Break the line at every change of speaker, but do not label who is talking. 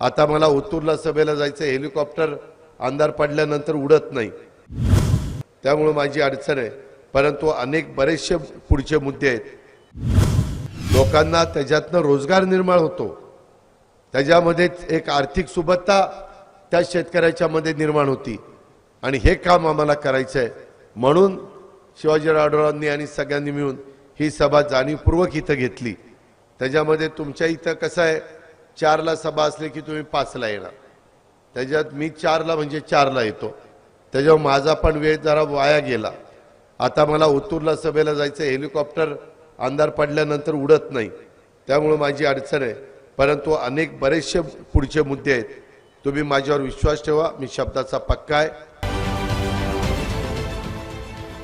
आता मला ओतूरला सभेला जायचं हेलिकॉप्टर अंधार पडल्यानंतर उडत नाही. त्यामुळे माझी अडचण आहे. परंतु अनेक बरेचसे पुढचे मुद्दे आहेत. लोकांना त्याच्यातनं रोजगार निर्माण होतो. त्याच्यामध्ये एक आर्थिक सुबत्ता त्या शेतकऱ्याच्या मध्ये निर्माण होती. आणि हे काम आम्हाला करायचं आहे म्हणून शिवाजीराव आढळरावांनी आणि सगळ्यांनी मिळून ही सभा जाणीवपूर्वक इथं घेतली. त्याच्यामध्ये तुमच्या इथं कसं आहे? चारला सभा असली की तुम्ही पाचला येणार. त्याच्यात मी चारला म्हणजे चारला येतो. त्याच्यावर माझा पण वेळ जरा वाया गेला. आता मला ओतूरला सभेला जायचं हेलिकॉप्टर अंधार पडल्यानंतर उडत नाही. त्यामुळे माझी अडचण आहे. परंतु अनेक बरेचसे पुढचे मुद्दे आहेत. तुम्ही माझ्यावर विश्वास ठेवा मी शब्दाचा पक्का आहे.